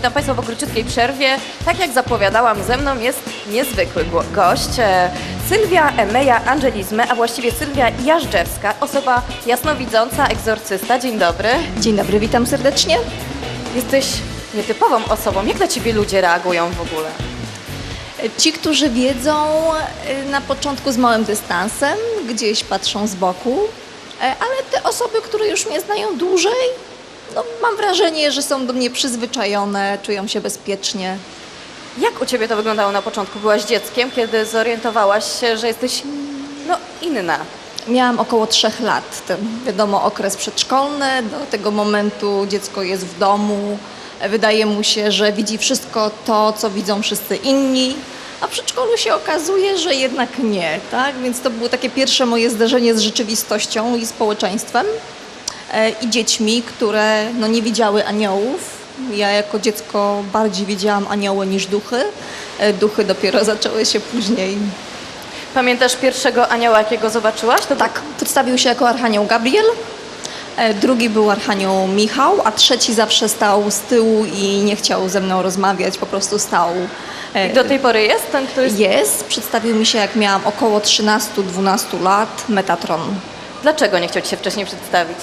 Witam Państwa po króciutkiej przerwie. Tak jak zapowiadałam, ze mną jest niezwykły gość. e, Sylwia Emeja Angelizmy, a właściwie Sylwia Jażdżewska, osoba jasnowidząca, egzorcysta. Dzień dobry. Dzień dobry, witam serdecznie. Jesteś nietypową osobą. Jak na Ciebie ludzie reagują w ogóle? Ci, którzy wiedzą, y, na początku z małym dystansem, gdzieś patrzą z boku, e, ale te osoby, które już mnie znają dłużej, no, mam wrażenie, że są do mnie przyzwyczajone, czują się bezpiecznie. Jak u Ciebie to wyglądało na początku? Byłaś dzieckiem, kiedy zorientowałaś się, że jesteś no, inna. Miałam około trzech lat, ten wiadomo okres przedszkolny, do tego momentu dziecko jest w domu, wydaje mu się, że widzi wszystko to, co widzą wszyscy inni, a w przedszkolu się okazuje, że jednak nie, tak? Więc to było takie pierwsze moje zderzenie z rzeczywistością i społeczeństwem i dziećmi, które no, nie widziały aniołów. Ja jako dziecko bardziej widziałam anioły niż duchy. E, Duchy dopiero zaczęły się później Pamiętasz pierwszego anioła, jakiego zobaczyłaś? To tak, przedstawił się jako Archanioł Gabriel, e, drugi był Archanioł Michał, a trzeci zawsze stał z tyłu i nie chciał ze mną rozmawiać, po prostu stał. e, I do tej pory jest ten, który... Jest, przedstawił mi się jak miałam około 13-12 lat, Metatron. Dlaczego nie chciał Ci się wcześniej przedstawić?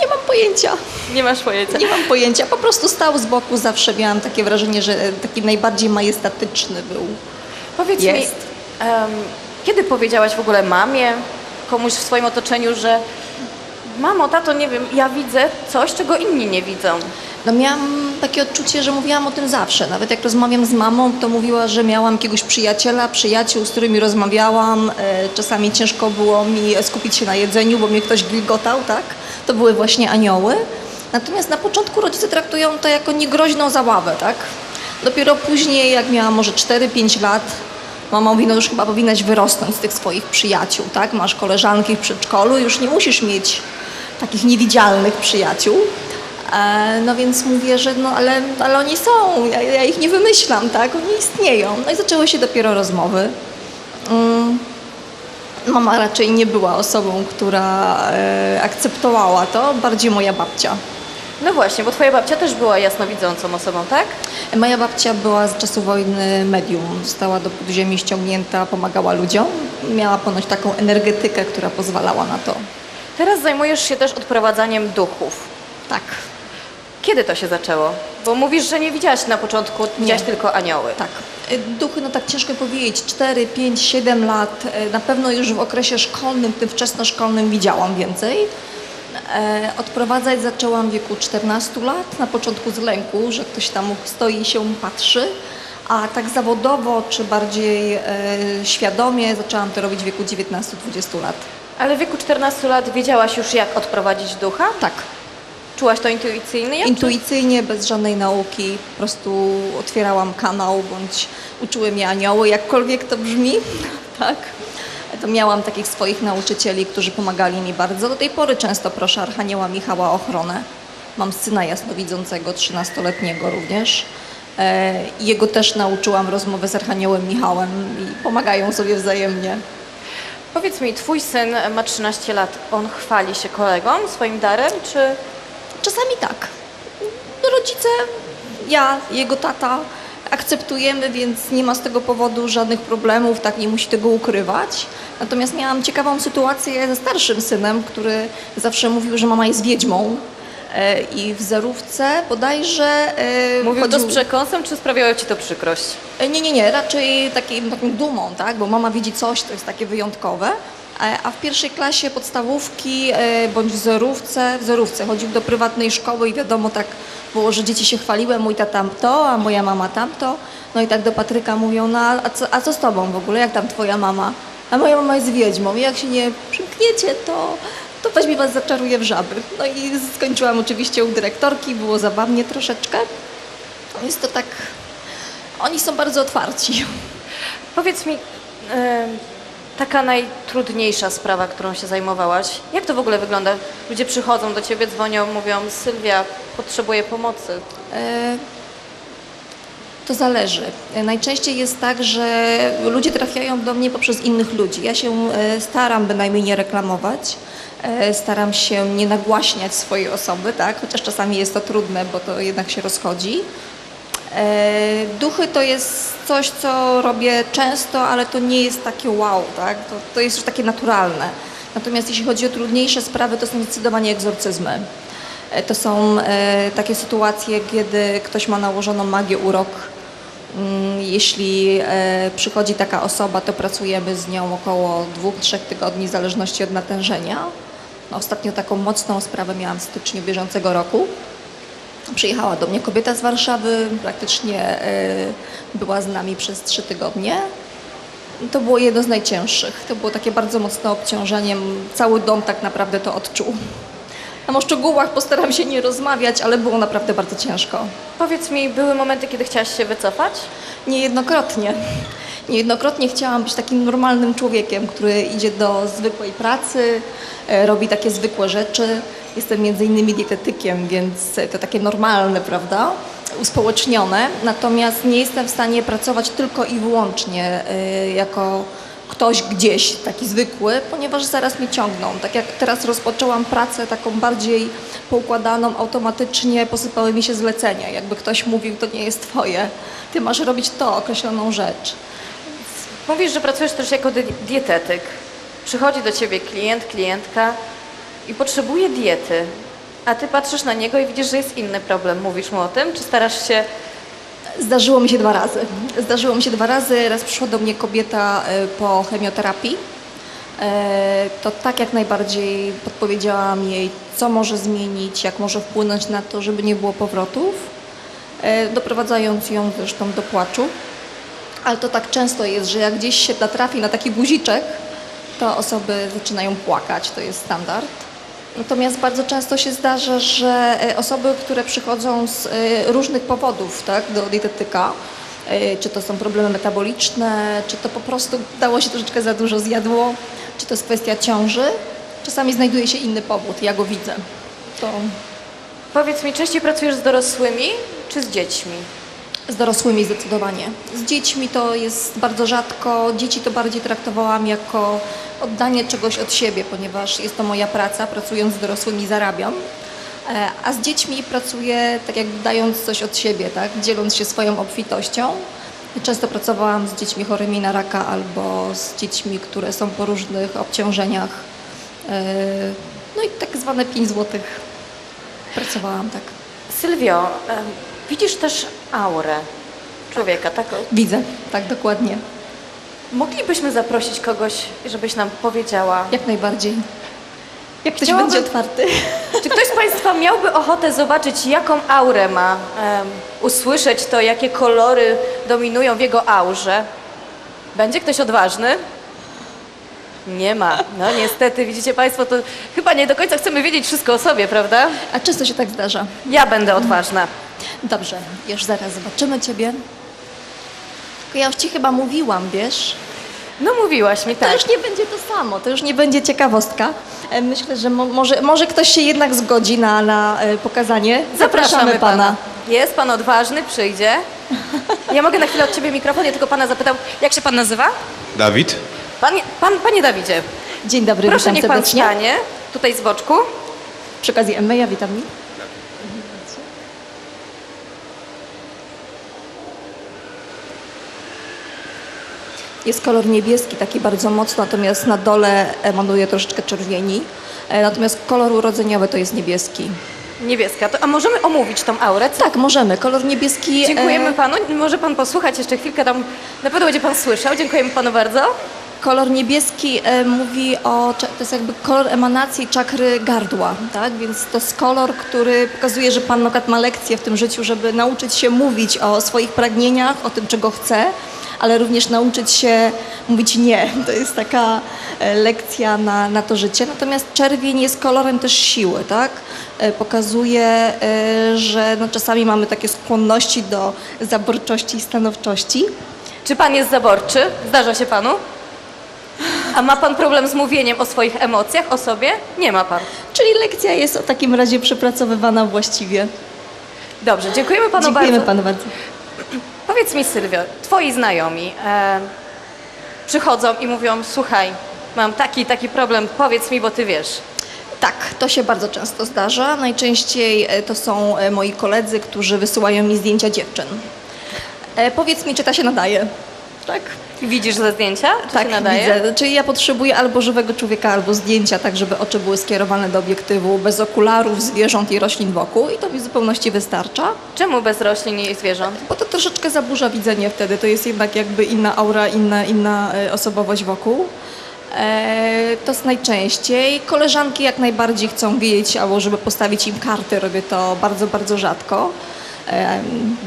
Nie mam pojęcia, Nie masz pojęcia. nie mam pojęcia, po prostu stał z boku, zawsze miałam takie wrażenie, że e, taki najbardziej majestatyczny był. Powiedz Jest. mi, em, kiedy powiedziałaś w ogóle mamie, komuś w swoim otoczeniu, że mamo, tato, nie wiem, ja widzę coś, czego inni nie widzą. No miałam takie odczucie, że mówiłam o tym zawsze. Nawet jak rozmawiam z mamą, to mówiła, że miałam jakiegoś przyjaciela, przyjaciół, z którymi rozmawiałam. E, Czasami ciężko było mi skupić się na jedzeniu, bo mnie ktoś gilgotał, tak? To były właśnie anioły. Natomiast na początku rodzice traktują to jako niegroźną zabawę, tak? Dopiero później, jak miałam może 4-5 lat, mama mówi, no już chyba powinnaś wyrosnąć z tych swoich przyjaciół, tak? Masz koleżanki w przedszkolu, już nie musisz mieć takich niewidzialnych przyjaciół. E, No więc mówię, że no ale, ale oni są, ja, ja ich nie wymyślam, tak? Oni istnieją. No i zaczęły się dopiero rozmowy. Mama raczej nie była osobą, która e, akceptowała to, bardziej moja babcia. No właśnie, bo twoja babcia też była jasnowidzącą osobą, tak? Moja babcia była z czasu wojny medium, została do podziemi ściągnięta, pomagała ludziom. Miała ponoć taką energetykę, która pozwalała na to. Teraz zajmujesz się też odprowadzaniem duchów. Tak. Kiedy to się zaczęło? Bo mówisz, że nie widziałaś na początku, widziałaś tylko anioły. Tak. Y, Duchy, no tak ciężko powiedzieć, 4, 5, 7 lat. y, Na pewno już w okresie szkolnym, tym wczesnoszkolnym widziałam więcej. E, Odprowadzać zaczęłam w wieku 14 lat, na początku z lęku, że ktoś tam stoi i się patrzy. A tak zawodowo, czy bardziej świadomie zaczęłam to robić w wieku 19-20 lat. Ale w wieku 14 lat wiedziałaś już, jak odprowadzić ducha? Tak. Czułaś to intuicyjnie? Jak? Intuicyjnie, bez żadnej nauki, po prostu otwierałam kanał bądź uczyły mnie anioły, jakkolwiek to brzmi, tak. To miałam takich swoich nauczycieli, którzy pomagali mi bardzo. Do tej pory często proszę Archanioła Michała o ochronę. Mam syna jasnowidzącego, 13-letniego również. E, Jego też nauczyłam rozmowy z Archaniołem Michałem i pomagają sobie wzajemnie. Powiedz mi, twój syn ma 13 lat. On chwali się kolegą swoim darem, czy... Czasami tak. Rodzice, ja, jego tata akceptujemy, więc nie ma z tego powodu żadnych problemów, tak nie musi tego ukrywać. Natomiast miałam ciekawą sytuację ze starszym synem, który zawsze mówił, że mama jest wiedźmą. E, I w zerówce bodajże e, Mówił to z przekąsem, czy sprawiało ci to przykrość? E, Nie, nie, nie, raczej takim, taką dumą, tak? bo mama widzi coś, to jest takie wyjątkowe. E, A w pierwszej klasie podstawówki e, bądź w zerówce, w zerówce chodził do prywatnej szkoły i wiadomo tak było, że dzieci się chwaliły, mój tata tamto, a moja mama tamto. No i tak do Patryka mówią, no a co, a co z tobą w ogóle, jak tam twoja mama? A moja mama jest wiedźmą i jak się nie przymkniecie, to, to weźmie was zaczaruje w żaby. No i skończyłam oczywiście u dyrektorki, było zabawnie troszeczkę. Jest to tak, oni są bardzo otwarci. Powiedz mi, e, taka najtrudniejsza sprawa, którą się zajmowałaś, jak to w ogóle wygląda? Ludzie przychodzą do ciebie, dzwonią, mówią, Sylwia, potrzebuję pomocy. E, To zależy. E, Najczęściej jest tak, że ludzie trafiają do mnie poprzez innych ludzi. Ja się e, staram bynajmniej nie reklamować. Staram się nie nagłaśniać swojej osoby, tak? chociaż czasami jest to trudne, bo to jednak się rozchodzi. E, duchy to jest coś, co robię często, ale to nie jest takie wow, tak? To, to jest już takie naturalne. Natomiast jeśli chodzi o trudniejsze sprawy, to są zdecydowanie egzorcyzmy. E, To są e, takie sytuacje, kiedy ktoś ma nałożoną magię, urok. Mm, Jeśli przychodzi taka osoba, to pracujemy z nią około dwóch, trzech tygodni w zależności od natężenia. Ostatnio taką mocną sprawę miałam w styczniu bieżącego roku. Przyjechała do mnie kobieta z Warszawy, praktycznie e, była z nami przez trzy tygodnie. To było jedno z najcięższych. To było takie bardzo mocne obciążenie. Cały dom tak naprawdę to odczuł. Tam o szczegółach postaram się nie rozmawiać, ale było naprawdę bardzo ciężko. Powiedz mi, były momenty, kiedy chciałaś się wycofać? Niejednokrotnie. Niejednokrotnie chciałam być takim normalnym człowiekiem, który idzie do zwykłej pracy, e, robi takie zwykłe rzeczy. Jestem między innymi dietetykiem, więc to takie normalne, prawda? Uspołecznione. Natomiast nie jestem w stanie pracować tylko i wyłącznie e, jako ktoś gdzieś, taki zwykły, ponieważ zaraz mnie ciągną. Tak jak teraz rozpoczęłam pracę taką bardziej poukładaną, automatycznie posypały mi się zlecenia. Jakby ktoś mówił, to nie jest twoje, ty masz robić to, określoną rzecz. Mówisz, że pracujesz też jako di- dietetyk. Przychodzi do ciebie klient, klientka i potrzebuje diety, a ty patrzysz na niego i widzisz, że jest inny problem. Mówisz mu o tym, czy starasz się... Zdarzyło mi się dwa razy. Zdarzyło mi się dwa razy. Raz przyszła do mnie kobieta e, po chemioterapii. E, To tak jak najbardziej podpowiedziałam jej, co może zmienić, jak może wpłynąć na to, żeby nie było powrotów, e, doprowadzając ją zresztą do płaczu. Ale to tak często jest, że jak gdzieś się natrafi na taki guziczek, to osoby zaczynają płakać, to jest standard. Natomiast bardzo często się zdarza, że e, osoby, które przychodzą z e, różnych powodów tak, do dietetyka, e, czy to są problemy metaboliczne, czy to po prostu dało się troszeczkę za dużo zjadło, czy to jest kwestia ciąży, czasami znajduje się inny powód, ja go widzę. To Powiedz mi, częściej pracujesz z dorosłymi czy z dziećmi? Z dorosłymi zdecydowanie. Z dziećmi to jest bardzo rzadko. Dzieci to bardziej traktowałam jako oddanie czegoś od siebie, ponieważ jest to moja praca. Pracując z dorosłymi zarabiam. E, A z dziećmi pracuję tak jak dając coś od siebie, tak? dzieląc się swoją obfitością. Często pracowałam z dziećmi chorymi na raka albo z dziećmi, które są po różnych obciążeniach. E, No i tak zwane 5 złotych pracowałam tak. Sylwio, widzisz też aurę człowieka, tak? Widzę, tak dokładnie. Moglibyśmy zaprosić kogoś, żebyś nam powiedziała, Jak najbardziej. Jak ktoś Chciałabym- będzie otwarty. Czy ktoś z Państwa miałby ochotę zobaczyć, jaką aurę ma, em, usłyszeć to, jakie kolory dominują w jego aurze? Będzie ktoś odważny? Nie ma. No niestety, widzicie Państwo, to chyba nie do końca chcemy wiedzieć wszystko o sobie, prawda? A często się tak zdarza. Ja będę odważna. Dobrze, już zaraz zobaczymy Ciebie. Tylko ja już Ci chyba mówiłam, wiesz? No mówiłaś mi To tak. już nie będzie to samo, to już nie będzie ciekawostka. E, Myślę, że mo może, może ktoś się jednak zgodzi na, na e, pokazanie. Zapraszamy pana. Jest pan odważny, przyjdzie. Ja mogę na chwilę od ciebie mikrofon, ja tylko pana zapytam, jak się pan nazywa? Dawid? Pan, pan, panie Dawidzie, Dzień dobry, proszę witam niech pan serdecznie. stanie, tutaj z boczku. Przy okazji Emmeja, witam. Jest kolor niebieski, taki bardzo mocno, natomiast na dole emanuje troszeczkę czerwieni. E, Natomiast kolor urodzeniowy to jest niebieski. Niebieska. To, a możemy omówić tą aurę? Co? Tak, możemy. Kolor niebieski. Dziękujemy e, panu. Może pan posłuchać jeszcze chwilkę tam. Na pewno będzie pan słyszał. Dziękujemy panu bardzo. Kolor niebieski e, mówi o, to jest jakby kolor emanacji czakry gardła, tak? Więc to jest kolor, który pokazuje, że Pan Nogat ma lekcję w tym życiu, żeby nauczyć się mówić o swoich pragnieniach, o tym, czego chce, ale również nauczyć się mówić nie. To jest taka e, lekcja na, na to życie. Natomiast czerwień jest kolorem też siły, tak? E, Pokazuje, że no, czasami mamy takie skłonności do zaborczości i stanowczości. Czy pan jest zaborczy? Zdarza się panu? A ma pan problem z mówieniem o swoich emocjach, o sobie? Nie ma pan. Czyli lekcja jest w takim razie przepracowywana właściwie. Dobrze, dziękujemy panu Dziękujemy bardzo. panu bardzo. Powiedz mi, Sylwio, twoi znajomi e, przychodzą i mówią: Słuchaj, mam taki taki problem, powiedz mi, bo ty wiesz. Tak, to się bardzo często zdarza. Najczęściej e, to są e, moi koledzy, którzy wysyłają mi zdjęcia dziewczyn. E, powiedz mi, czy ta się nadaje. Tak? Widzisz ze zdjęcia? Czy tak, się nadaje? widzę. Czyli ja potrzebuję albo żywego człowieka, albo zdjęcia, tak żeby oczy były skierowane do obiektywu, bez okularów, zwierząt i roślin wokół i to mi w zupełności wystarcza. Czemu bez roślin i zwierząt? Bo to troszeczkę zaburza widzenie wtedy, to jest jednak jakby inna aura, inna, inna e, osobowość wokół. E, to jest najczęściej. Koleżanki jak najbardziej chcą wiedzieć, albo żeby postawić im karty, robię to bardzo, bardzo rzadko.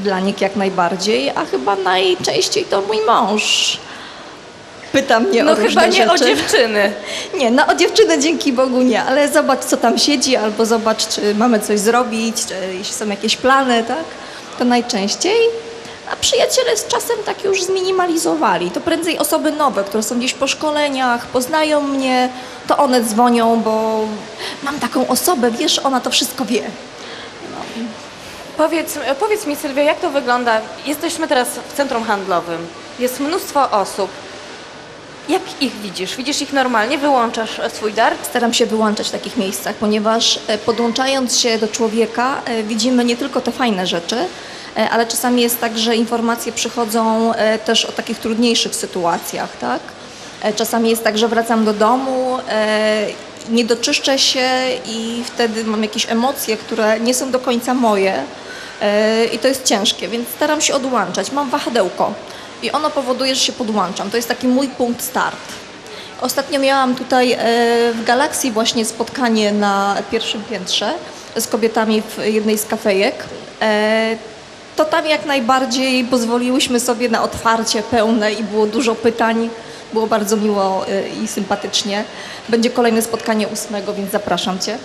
Dla nich jak najbardziej, a chyba najczęściej to mój mąż. Pyta mnie No o chyba różne nie rzeczy. o dziewczyny. Nie, no o dziewczynę dzięki Bogu nie, ale zobacz co tam siedzi, albo zobacz czy mamy coś zrobić, czy jeśli są jakieś plany, tak? To najczęściej. A przyjaciele z czasem tak już zminimalizowali. To prędzej osoby nowe, które są gdzieś po szkoleniach, poznają mnie, to one dzwonią, bo mam taką osobę, wiesz, ona to wszystko wie. Powiedz, powiedz mi Sylwia, jak to wygląda? Jesteśmy teraz w centrum handlowym. Jest mnóstwo osób. Jak ich widzisz? Widzisz ich normalnie? Wyłączasz swój dar? Staram się wyłączać w takich miejscach, ponieważ e, podłączając się do człowieka e, widzimy nie tylko te fajne rzeczy, e, ale czasami jest tak, że informacje przychodzą też o takich trudniejszych sytuacjach, tak? Czasami jest tak, że wracam do domu, nie doczyszczę się i wtedy mam jakieś emocje, które nie są do końca moje i to jest ciężkie, więc staram się odłączać. Mam wahadełko i ono powoduje, że się podłączam. To jest taki mój punkt start. Ostatnio miałam tutaj e, w Galaksji właśnie spotkanie na pierwszym piętrze z kobietami w jednej z kafejek. E, To tam jak najbardziej pozwoliłyśmy sobie na otwarcie pełne i było dużo pytań. Było bardzo miło e, i sympatycznie. Będzie kolejne spotkanie ósmego, więc zapraszam Cię.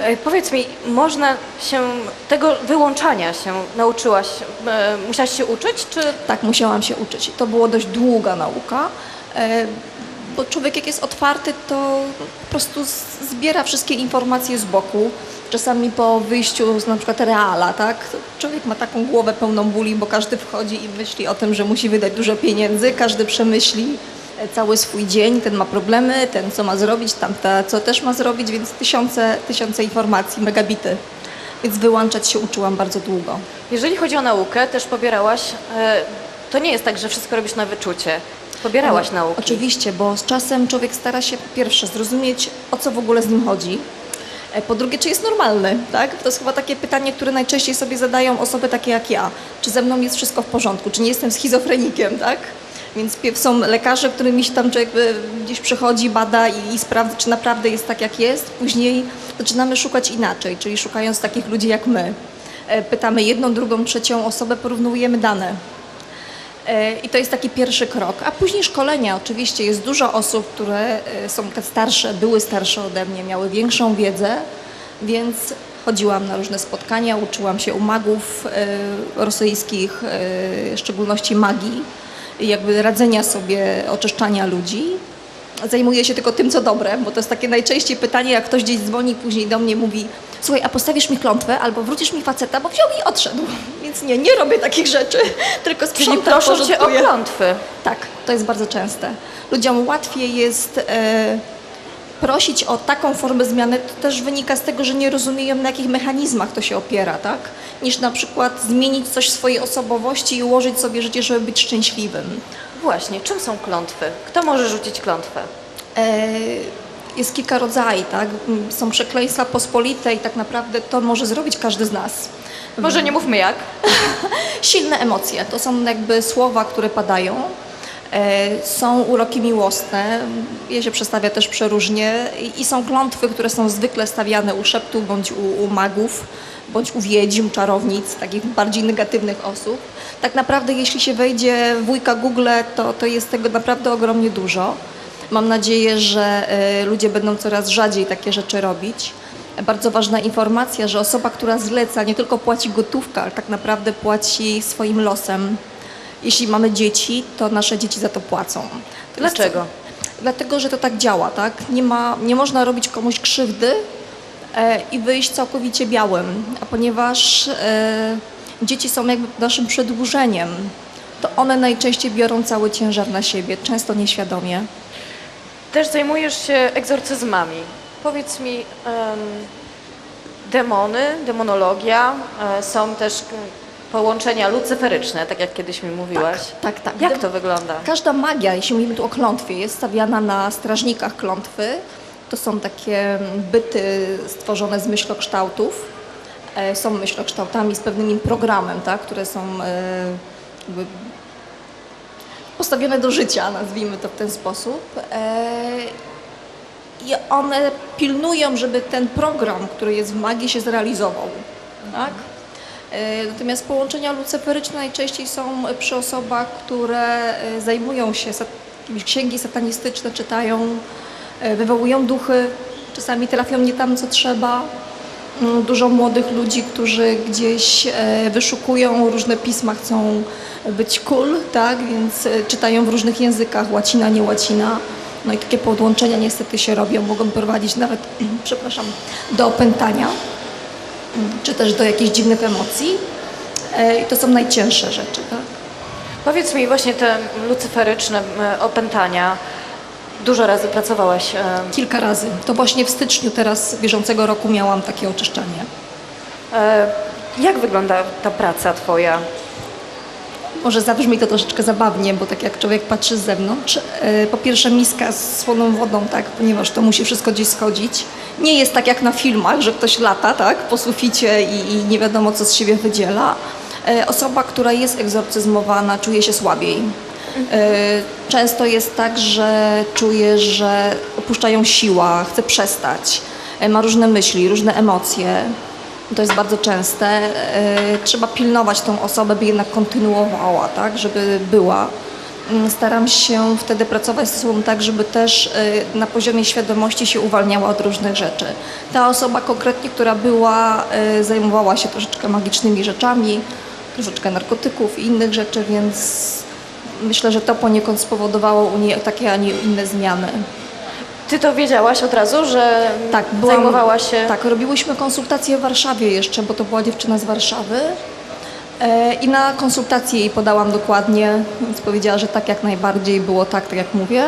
E, Powiedz mi, można się tego wyłączania się nauczyłaś, e, musiałaś się uczyć, czy Tak, musiałam się uczyć. To było dość długa nauka, e, bo człowiek jak jest otwarty, to po prostu zbiera wszystkie informacje z boku. Czasami po wyjściu z na przykład reala, tak? Człowiek ma taką głowę pełną bóli, bo każdy wchodzi i myśli o tym, że musi wydać dużo pieniędzy, każdy przemyśli cały swój dzień, ten ma problemy, ten co ma zrobić, tamta co też ma zrobić, więc tysiące, tysiące informacji, megabity. Więc wyłączać się uczyłam bardzo długo. jeżeli chodzi o naukę, też pobierałaś, e, to nie jest tak, że wszystko robisz na wyczucie. Pobierałaś No, nauki. Oczywiście, bo z czasem człowiek stara się po pierwsze zrozumieć, o co w ogóle z nim chodzi. E, Po drugie, czy jest normalny, tak? To jest chyba takie pytanie, które najczęściej sobie zadają osoby takie jak ja. Czy ze mną jest wszystko w porządku? Czy nie jestem schizofrenikiem, tak? Więc są lekarze, którymi się tam człowiek e, gdzieś przychodzi, bada i, i sprawdza, czy naprawdę jest tak, jak jest. Później zaczynamy szukać inaczej, czyli szukając takich ludzi jak my. E, Pytamy jedną, drugą, trzecią osobę, porównujemy dane. E, I to jest taki pierwszy krok. A później szkolenia. Oczywiście jest dużo osób, które są te starsze, były starsze ode mnie, miały większą wiedzę, więc chodziłam na różne spotkania, uczyłam się u magów rosyjskich, w szczególności magii, jakby radzenia sobie, oczyszczania ludzi. Zajmuję się tylko tym, co dobre, bo to jest takie najczęściej pytanie, jak ktoś gdzieś dzwoni później do mnie mówi słuchaj, a postawisz mi klątwę albo wrócisz mi faceta, bo wziął i odszedł. Więc nie, nie robię takich rzeczy, tylko Czyli sprzątam, proszą cię o klątwy. Tak, to jest bardzo częste. Ludziom łatwiej jest e, prosić o taką formę zmiany, to też wynika z tego, że nie rozumieją na jakich mechanizmach to się opiera, tak? Niż na przykład zmienić coś w swojej osobowości i ułożyć sobie życie, żeby być szczęśliwym. Właśnie, czym są klątwy? Kto może rzucić klątwę? E, jest kilka rodzajów, tak? Są przekleństwa pospolite i tak naprawdę to może zrobić każdy z nas. Może nie mówmy jak. Silne emocje to są jakby słowa, które padają. E, Są uroki miłosne, je się przedstawia też przeróżnie i- i są klątwy, które są zwykle stawiane u szeptu bądź u, u magów, bądź u wiedźm, czarownic, takich bardziej negatywnych osób. Tak naprawdę jeśli się wejdzie w wujka Google, to, to jest tego naprawdę ogromnie dużo. Mam nadzieję, że e, ludzie będą coraz rzadziej takie rzeczy robić. Bardzo ważna informacja, że osoba, która zleca, nie tylko płaci gotówkę, ale tak naprawdę płaci swoim losem. Jeśli mamy dzieci, to nasze dzieci za to płacą. To jest- Dlaczego? Dlatego, że to tak działa, tak? Nie, ma, nie można robić komuś krzywdy e, i wyjść całkowicie białym, a ponieważ e, dzieci są jakby naszym przedłużeniem, to one najczęściej biorą cały ciężar na siebie, często nieświadomie. Też zajmujesz się egzorcyzmami. Powiedz mi, em, demony, demonologia, e, są też, połączenia lucyferyczne, tak jak kiedyś mi mówiłaś. Tak, tak. Jak to wygląda? Każda magia, jeśli mówimy tu o klątwie, jest stawiana na strażnikach klątwy. To są takie byty stworzone z myślokształtów. E, Są myślokształtami z pewnym programem, tak, które są e, jakby postawione do życia, nazwijmy to w ten sposób. E, I one pilnują, żeby ten program, który jest w magii, się zrealizował. Tak? E, Natomiast połączenia lucyferyczne najczęściej są przy osobach, które e, zajmują się, jakieś księgi satanistyczne czytają, e, wywołują duchy, czasami trafią nie tam, co trzeba. Mm, Dużo młodych ludzi, którzy gdzieś wyszukują różne pisma, chcą być cool, tak, więc czytają w różnych językach, łacina, nie łacina. No i takie podłączenia niestety się robią, mogą prowadzić nawet, przepraszam, do opętania czy też do jakichś dziwnych emocji. E, I to są najcięższe rzeczy. Tak? Powiedz mi właśnie te lucyferyczne opętania. Dużo razy pracowałaś. e, Kilka razy. To właśnie w styczniu teraz bieżącego roku miałam takie oczyszczanie. e, Jak wygląda ta praca twoja? Może zabrzmi to troszeczkę zabawnie, bo tak jak człowiek patrzy z zewnątrz, e, po pierwsze miska z słoną wodą, tak, ponieważ to musi wszystko gdzieś schodzić. Nie jest tak jak na filmach, że ktoś lata tak, po suficie i, i nie wiadomo co z siebie wydziela. E, Osoba, która jest egzorcyzmowana, czuje się słabiej. E, Często jest tak, że czuje, że opuszczają siła, chce przestać, ma różne myśli, różne emocje. To jest bardzo częste. E, Trzeba pilnować tą osobę, by jednak kontynuowała, tak, żeby była. Mm, Staram się wtedy pracować z sobą tak, żeby też e, na poziomie świadomości się uwalniała od różnych rzeczy. Ta osoba konkretnie, która była, e, zajmowała się troszeczkę magicznymi rzeczami, troszeczkę narkotyków i innych rzeczy, więc myślę, że to poniekąd spowodowało u niej takie, a nie inne zmiany. Ty to wiedziałaś od razu, że Tak, byłam, zajmowałaś się... Tak, robiłyśmy konsultacje w Warszawie jeszcze, bo to była dziewczyna z Warszawy. E, I na konsultację jej podałam dokładnie, więc powiedziała, że tak jak najbardziej było tak, tak jak mówię.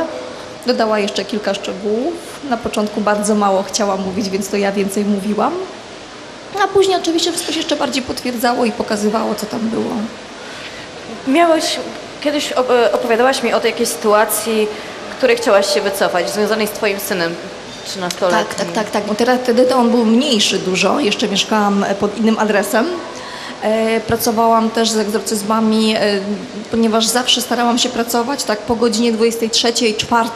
Dodała jeszcze kilka szczegółów. Na początku bardzo mało chciała mówić, więc to ja więcej mówiłam. A później oczywiście wszystko się jeszcze bardziej potwierdzało i pokazywało, co tam było. Miałeś, kiedyś e, opowiadałaś mi o tej jakiejś sytuacji, której chciałaś się wycofać, związanej z twoim synem 13-letnim. Tak, tak, tak, tak. No teraz wtedy to on był mniejszy dużo, jeszcze mieszkałam pod innym adresem. E, Pracowałam też z egzorcyzmami, e, ponieważ zawsze starałam się pracować tak po godzinie 23, 4.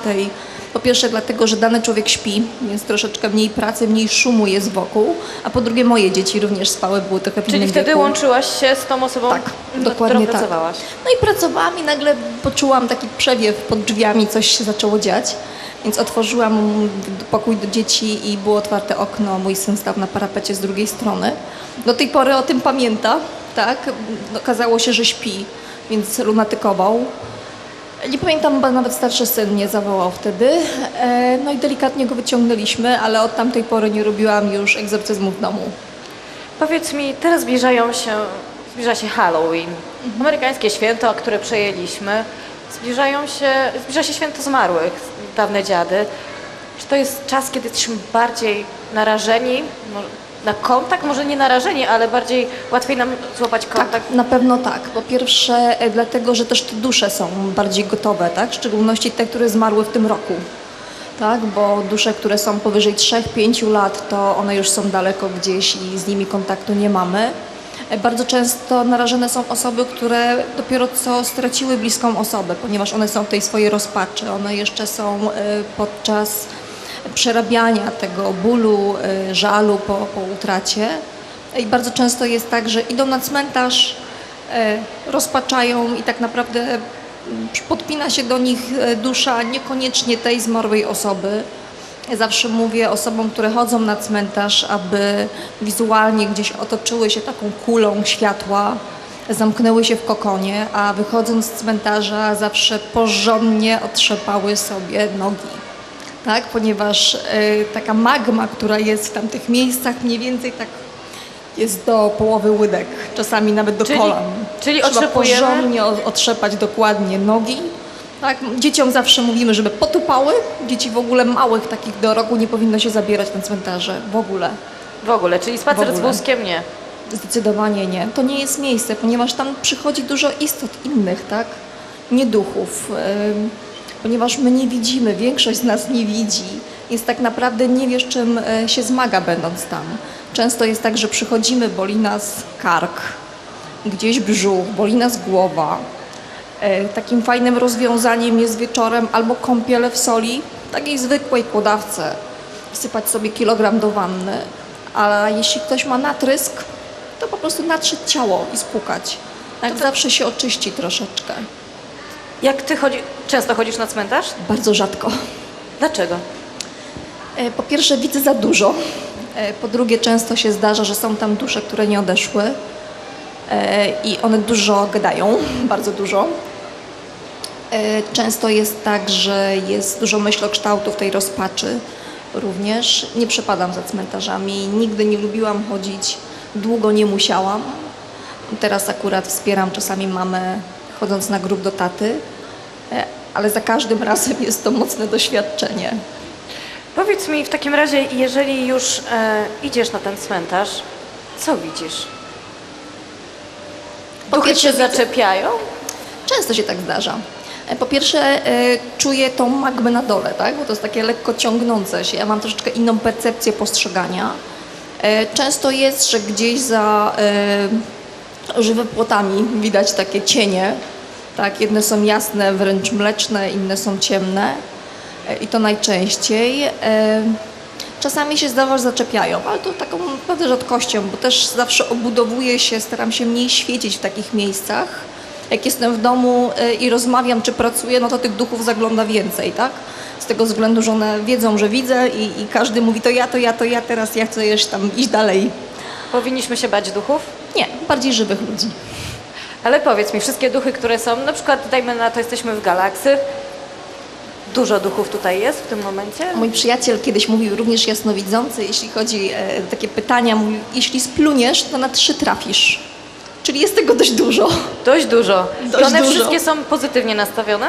Po pierwsze dlatego, że dany człowiek śpi, więc troszeczkę mniej pracy, mniej szumu jest wokół, a po drugie moje dzieci również spały, były trochę w Czyli wtedy wieku. łączyłaś się z tą osobą, Tak, nad dokładnie którą tak. pracowałaś? No i pracowałam i nagle poczułam taki przewiew pod drzwiami, coś się zaczęło dziać. Więc otworzyłam pokój do dzieci i było otwarte okno. Mój syn stał na parapecie z drugiej strony. Do tej pory o tym pamięta, tak? Okazało się, że śpi, więc lunatykował. Nie pamiętam, bo nawet starszy syn mnie zawołał wtedy. E, No i delikatnie go wyciągnęliśmy, ale od tamtej pory nie robiłam już egzorcyzmu w domu. Powiedz mi, teraz zbliżają się, zbliża się Halloween, Mhm. amerykańskie święto, które przejęliśmy. Zbliżają się, zbliża się święto zmarłych, dawne dziady. Czy to jest czas, kiedy jesteśmy bardziej narażeni na kontakt? Może nie narażeni, ale bardziej łatwiej nam złapać kontakt? Tak, na pewno tak. Po pierwsze, e, dlatego, że też te dusze są bardziej gotowe, tak? W szczególności te, które zmarły w tym roku. Tak, bo dusze, które są powyżej 3-5 lat, to one już są daleko gdzieś i z nimi kontaktu nie mamy. E, Bardzo często narażone są osoby, które dopiero co straciły bliską osobę, ponieważ one są w tej swojej rozpaczy. One jeszcze są e, podczas przerabiania tego bólu, e, żalu po, po utracie. I bardzo często jest tak, że idą na cmentarz, rozpaczają i tak naprawdę mm, podpina się do nich dusza niekoniecznie tej zmarłej osoby. Ja zawsze mówię osobom, które chodzą na cmentarz, aby wizualnie gdzieś otoczyły się taką kulą światła, zamknęły się w kokonie, a wychodząc z cmentarza zawsze porządnie otrzepały sobie nogi tak? ponieważ y, taka magma, która jest w tamtych miejscach, mniej więcej tak jest do połowy łydek, czasami nawet do Czyli- kolan. czyli Trzeba otrzepujemy? porządnie otrzepać dokładnie nogi. Tak? Dzieciom zawsze mówimy, żeby potupały. Dzieci w ogóle małych, takich do roku nie powinno się zabierać na cmentarze. W ogóle. W ogóle, czyli spacer z ogóle. wózkiem nie. Zdecydowanie nie. To nie jest miejsce, ponieważ tam przychodzi dużo istot innych, tak? Nie duchów. Ym, Ponieważ my nie widzimy, większość z nas nie widzi, więc tak naprawdę nie wiesz, czym e, się zmaga, będąc tam. Często jest tak, że przychodzimy, boli nas kark, gdzieś brzuch, boli nas głowa. E, Takim fajnym rozwiązaniem jest wieczorem albo kąpiele w soli, takiej zwykłej kłodawce, wsypać sobie kilogram do wanny. A jeśli ktoś ma natrysk, to po prostu natrzeć ciało i spłukać. Tak zawsze się oczyści troszeczkę. Jak ty chodzi, często chodzisz na cmentarz? Bardzo rzadko. Dlaczego? E, Po pierwsze widzę za dużo. E, Po drugie często się zdarza, że są tam dusze, które nie odeszły i one dużo gadają, bardzo dużo. E, Często jest tak, że jest dużo myślokształtów tej rozpaczy również. Nie przepadam za cmentarzami, nigdy nie lubiłam chodzić, długo nie musiałam. Teraz akurat wspieram czasami mamę chodząc na grób do taty, e, ale za każdym razem jest to mocne doświadczenie. Powiedz mi w takim razie, jeżeli już e, idziesz na ten cmentarz, co widzisz? Po Duchy pierwsze widzę- zaczepiają? Często się tak zdarza. E, Po pierwsze, e, czuję tą magmę na dole, tak? bo to jest takie lekko ciągnące się. Ja mam troszeczkę inną percepcję postrzegania. E, Często jest, że gdzieś za e, żywymi płotami widać takie cienie. Tak? Jedne są jasne, wręcz mleczne, inne są ciemne. I to najczęściej. Czasami się zdarza, że zaczepiają, ale to taką naprawdę rzadkością, bo też zawsze obudowuję się, staram się mniej świecić w takich miejscach. Jak jestem w domu y, i rozmawiam czy pracuję, no to tych duchów zagląda więcej, tak? Z tego względu, że one wiedzą, że widzę i, i każdy mówi to ja, to ja, to ja, teraz ja chcę jeszcze tam iść dalej. Powinniśmy się bać duchów? Nie, bardziej żywych ludzi. Ale powiedz mi, wszystkie duchy, które są, na przykład dajmy na to, jesteśmy w galaksy, dużo duchów tutaj jest w tym momencie? Mój przyjaciel kiedyś mówił, również jasnowidzący, jeśli chodzi o takie pytania, mówił, jeśli spluniesz, to na trzy trafisz. Czyli jest tego dość dużo. Dość dużo. Dość I one dużo. wszystkie są pozytywnie nastawione?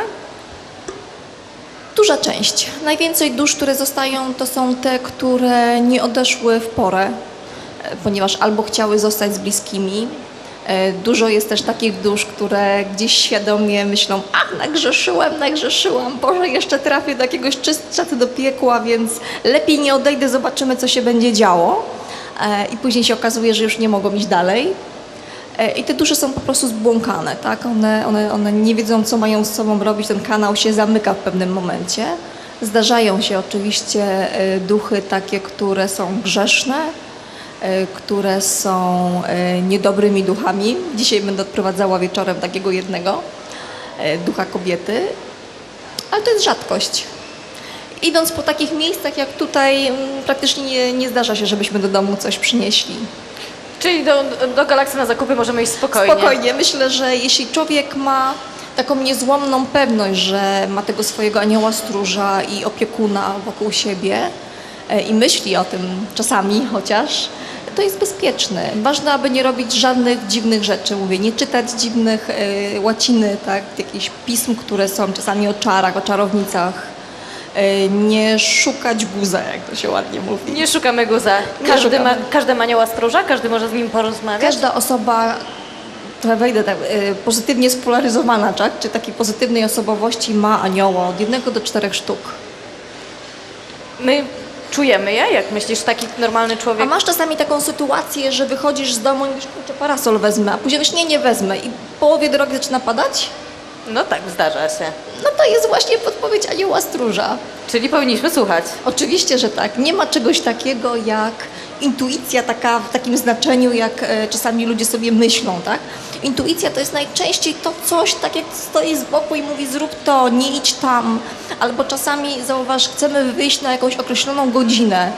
Duża część. Najwięcej dusz, które zostają, to są te, które nie odeszły w porę, e, ponieważ albo chciały zostać z bliskimi. E, Dużo jest też takich dusz, które gdzieś świadomie myślą, ach, nagrzeszyłem, nagrzeszyłam, Boże, jeszcze trafię do jakiegoś czystca do piekła, więc lepiej nie odejdę, zobaczymy, co się będzie działo. E, I później się okazuje, że już nie mogą iść dalej. E, I te dusze są po prostu zbłąkane, tak? One, one, one nie wiedzą, co mają z sobą robić, ten kanał się zamyka w pewnym momencie. Zdarzają się oczywiście duchy takie, które są grzeszne, które są e, niedobrymi duchami. Dzisiaj będę odprowadzała wieczorem takiego jednego e, ducha kobiety, ale to jest rzadkość. Idąc po takich miejscach jak tutaj, mm, praktycznie nie, nie zdarza się, żebyśmy do domu coś przynieśli. Czyli do, do galaksy na zakupy możemy iść spokojnie. Spokojnie. Myślę, że jeśli człowiek ma taką niezłomną pewność, że ma tego swojego anioła stróża i opiekuna wokół siebie e, i myśli o tym czasami chociaż, to jest bezpieczny. Ważne, aby nie robić żadnych dziwnych rzeczy, mówię, nie czytać dziwnych e, łaciny, tak, jakichś pism, które są czasami o czarach, o czarownicach, e, nie szukać guza, jak to się ładnie mówi. Nie szukamy guza. Każdy ma, każdy ma anioła stróża, każdy może z nim porozmawiać. Każda osoba, trochę wejdę tak, y, pozytywnie spolaryzowana, tak? czy takiej pozytywnej osobowości ma anioła od jednego do czterech sztuk. My czujemy je, jak myślisz, taki normalny A człowiek? masz czasami taką sytuację, że wychodzisz z domu i mówisz, kurczę, parasol wezmę, a później mówisz, nie, nie wezmę i w połowie drogi zaczyna padać? No tak, zdarza się. No to jest właśnie podpowiedź anioła stróża. Czyli powinniśmy słuchać. Oczywiście, że tak. Nie ma czegoś takiego jak intuicja taka w takim znaczeniu, jak e, czasami ludzie sobie myślą, tak? Intuicja to jest najczęściej to coś, tak jak stoi z boku i mówi zrób to, nie idź tam. Albo czasami, zauważ, chcemy wyjść na jakąś określoną godzinę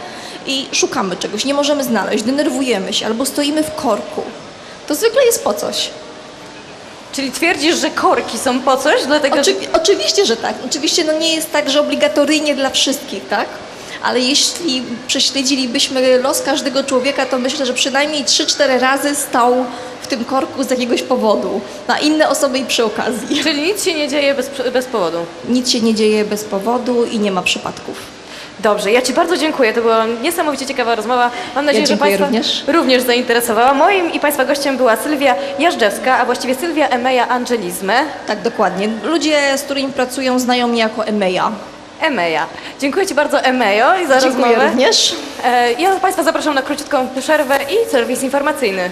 i szukamy czegoś, nie możemy znaleźć, denerwujemy się, albo stoimy w korku. To zwykle jest po coś. Czyli twierdzisz, że korki są po coś, dlatego że... Oczywi- oczywiście, że tak. Oczywiście no nie jest tak, że obligatoryjnie dla wszystkich, tak? Ale jeśli prześledzilibyśmy los każdego człowieka, to myślę, że przynajmniej 3-4 razy stał w tym korku z jakiegoś powodu. Na inne osoby i przy okazji. Czyli nic się nie dzieje bez, bez powodu. Nic się nie dzieje bez powodu i nie ma przypadków. Dobrze, ja Ci bardzo dziękuję. To była niesamowicie ciekawa rozmowa. Mam nadzieję, że dziękuję Państwa również. również zainteresowała. Moim i Państwa gościem była Sylwia Jażdżewska, a właściwie Sylwia Emeja Angelizme. Tak, dokładnie. Ludzie, z którymi pracują, znają mnie jako Emeja. Emeja. Dziękuję Ci bardzo Emejo i za Dziękuję rozmowę. również. E, Ja Państwa zapraszam na króciutką przerwę i serwis informacyjny.